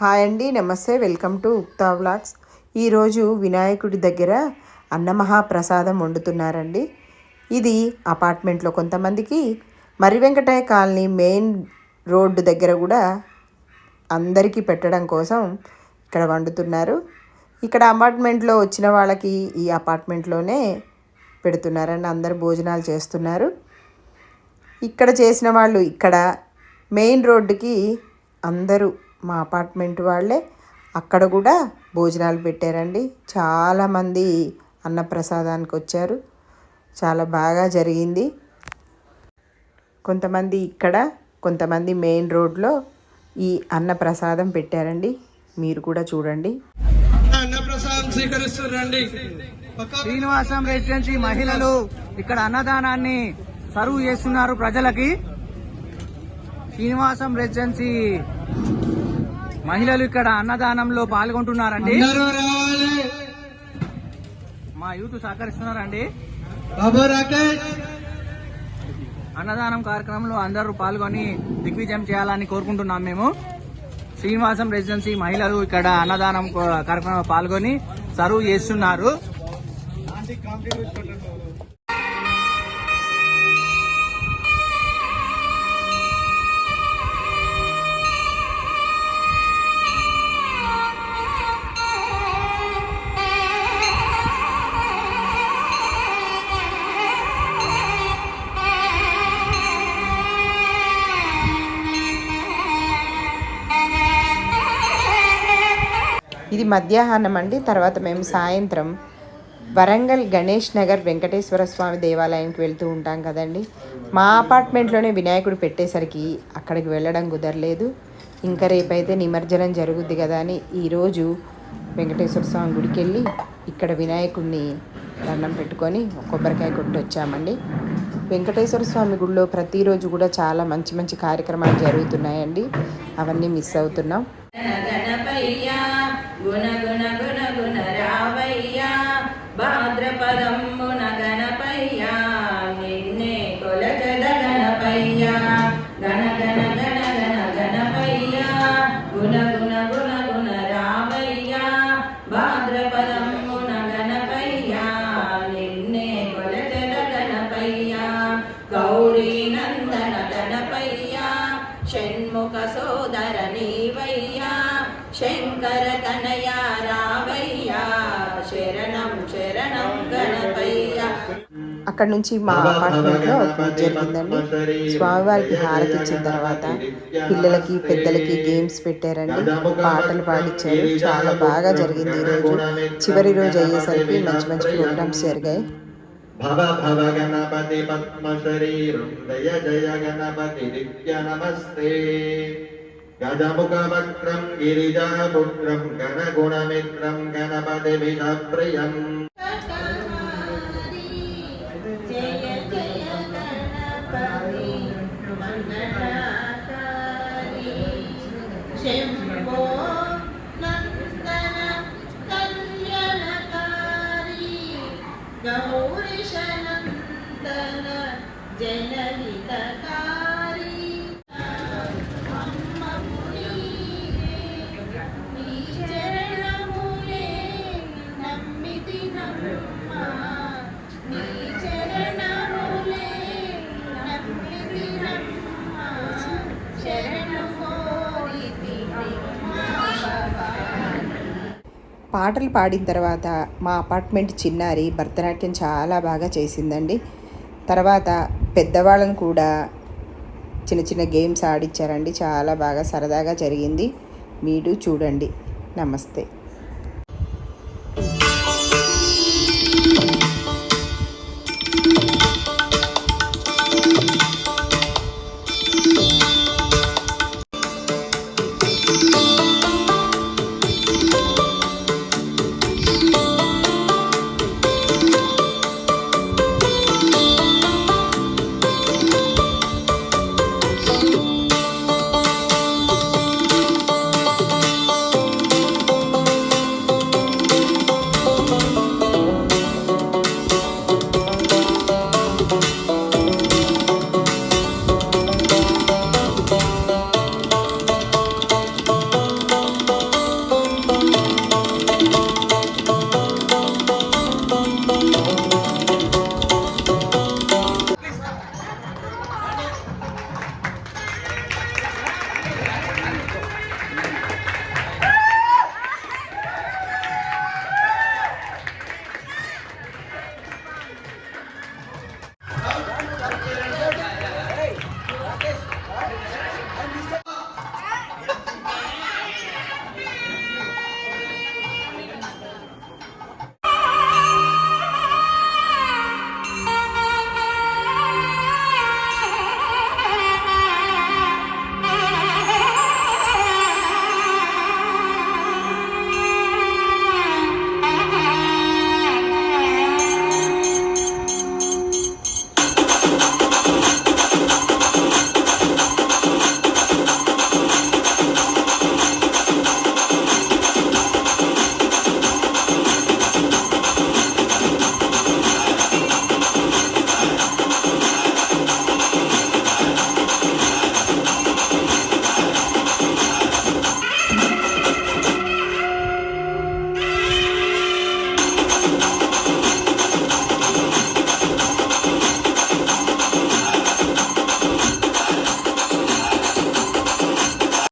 Hi అండి నమస్తే welcome to ఉక్తా vlogs. ఈరోజు వినాయకుడి దగ్గర అన్నమహాప్రసాదం వండుతున్నారండి. ఇది అపార్ట్మెంట్లో కొంతమందికి మరి వెంకటయ్య కాలనీ మెయిన్ రోడ్డు దగ్గర కూడా అందరికీ పెట్టడం కోసం ఇక్కడ వండుతున్నారు. ఇక్కడ అపార్ట్మెంట్లో వచ్చిన వాళ్ళకి ఈ అపార్ట్మెంట్లోనే పెడుతున్నారండి అందరు భోజనాలు చేస్తున్నారు. ఇక్కడ చేసిన వాళ్ళు ఇక్కడ మెయిన్ రోడ్డుకి అందరూ మా అపార్ట్మెంట్ వాళ్ళే. అక్కడ కూడా భోజనాలు పెట్టారండి. చాలామంది అన్నప్రసాదానికి వచ్చారు. చాలా బాగా జరిగింది. కొంతమంది ఇక్కడ కొంతమంది మెయిన్ రోడ్లో ఈ అన్నప్రసాదం పెట్టారండి. మీరు కూడా చూడండి. అన్నప్రసాదం స్వీకరిస్తున్నారండి. శ్రీనివాసం రెసిడెన్సీ మహిళలు ఇక్కడ అన్నదానాన్ని సర్వ్ చేస్తున్నారు ప్రజలకి. శ్రీనివాసం రెసిడెన్సీ మహిళలు ఇక్కడ అన్నదానంలో పాల్గొంటున్నారండి. మా యూత్ సహకరిస్తున్నారండి. అన్నదానం కార్యక్రమంలో అందరూ పాల్గొని దిగ్విజయం చేయాలని కోరుకుంటున్నాం మేము. శ్రీనివాసం రెసిడెన్సీ మహిళలు ఇక్కడ అన్నదానం కార్యక్రమంలో పాల్గొని సర్వ్ చేస్తున్నారు. మధ్యాహ్నం అండి తర్వాత మేము సాయంత్రం వరంగల్ గణేష్ నగర్ వెంకటేశ్వర స్వామి దేవాలయానికి వెళ్తూ ఉంటాం కదండి. మా అపార్ట్మెంట్లోనే వినాయకుడు పెట్టేసరికి అక్కడికి వెళ్ళడం కుదరలేదు. ఇంకా రేపైతే నిమజ్జనం జరుగుద్ది కదా అని ఈరోజు వెంకటేశ్వర స్వామి గుడికి వెళ్ళి ఇక్కడ వినాయకుడిని దండం పెట్టుకొని కొబ్బరికాయ కొట్టి వచ్చామండి. వెంకటేశ్వర స్వామి గుడిలో ప్రతిరోజు కూడా చాలా మంచి మంచి కార్యక్రమాలు జరుగుతున్నాయండి. అవన్నీ మిస్ అవుతున్నాం. గుణ గుణ గుణ గుణ రావయ్యా. భాద్రపదమ్మున గణపయ్యా. నిన్నే కొలచద గణపయ్యా. గణ గణ గణ గణ గణపయ్యా. గుణ గుణ గుణ గుణ రావయ్యా. భాద్రపదమ్మున గణపయ్యా. నిన్నే కొలచద గణపయ్యా. గౌరీ నందన గణపయ్యా. షణ్ముఖ సోదర నీవయ్యా. శంకర అక్కడ నుంచి మా అపార్ట్మెంట్లో పూజ జరిగిందండి. స్వామివారికి హారతి ఇచ్చిన తర్వాత పిల్లలకి పెద్దలకి గేమ్స్ పెట్టారండి. పాటలు పాడించారు. చాలా బాగా జరిగింది ఈరోజు చివరి రోజు అయ్యేసరికి మంచి మంచి ప్రోగ్రామ్స్ జరిగాయి. భవ భవ గణపతి పద్మశరీరం జయ జయ గణపతి నిత్య నమస్తే. గజముఖవక్త్రం గిరిజాపుత్రం గణగుణమిత్రం గణపతి విధ ప్రియం. செம்போ நந்தன கல்யணகாரி கௌரிஷ పాటలు పాడిన తర్వాత మా అపార్ట్మెంట్ చిన్నారి భరతనాట్యం చాలా బాగా చేసిందండి. తర్వాత పెద్దవాళ్ళని కూడా చిన్న చిన్న గేమ్స్ ఆడిచ్చారండి. చాలా బాగా సరదాగా జరిగింది. మీరు చూడండి. నమస్తే.